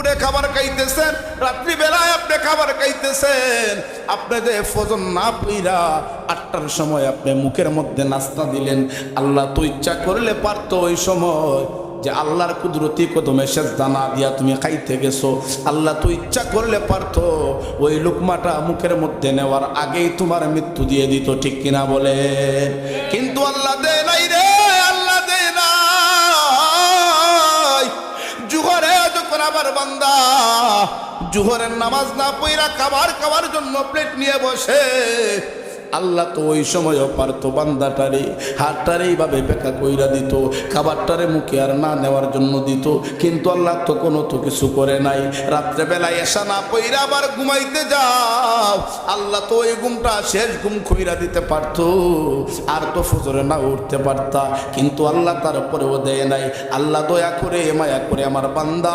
দুপুরে খাবার খাইতেছেন, রাত্রিবেলায় আপনি খাবার খাইতেছেন। আপনি যে ফজর না পইরা আটটার সময় আপনি মুখের মধ্যে নাস্তা দিলেন। আল্লাহ তো ইচ্ছা করলে পারতো ওই সময় যে আল্লাহর কুদরতি কদমে সেজদা না দিয়া তুমি খাইতে গেছো। আল্লাহ তো ইচ্ছা করলে পারতো ওই লুকমাটা মুখের মধ্যে নেওয়ার আগেই তোমার মৃত্যু দিয়ে দিত, ঠিক কিনা বলে কিন্তু আল্লাহ দে নাই রে। আবার বান্দা। জুহরের নামাজ না পইরা খাবার খাওয়ার জন্য প্লেট নিয়ে বসে। আল্লাহ তো ওই সময়ও পারতো বান্দাটারে হাতটারে এইভাবে বেকা কইরা দিত, খাবারটারে মুখে আর না নেওয়ার জন্য দিত। কিন্তু আল্লাহ তো কোনো তো কিছু করে নাই। রাত্রেবেলায় এসা না পইরা আবার ঘুমাইতে যাও আল্লাহ তো ওই ঘুমটা শেষ ঘুম খুঁড়া দিতে পারত, আর তো ফজরে না উঠতে পারতা। কিন্তু আল্লাহ তারপরেও দেয় নাই। আল্লাহ দয়া করে, মায়া করে আমার বান্দা।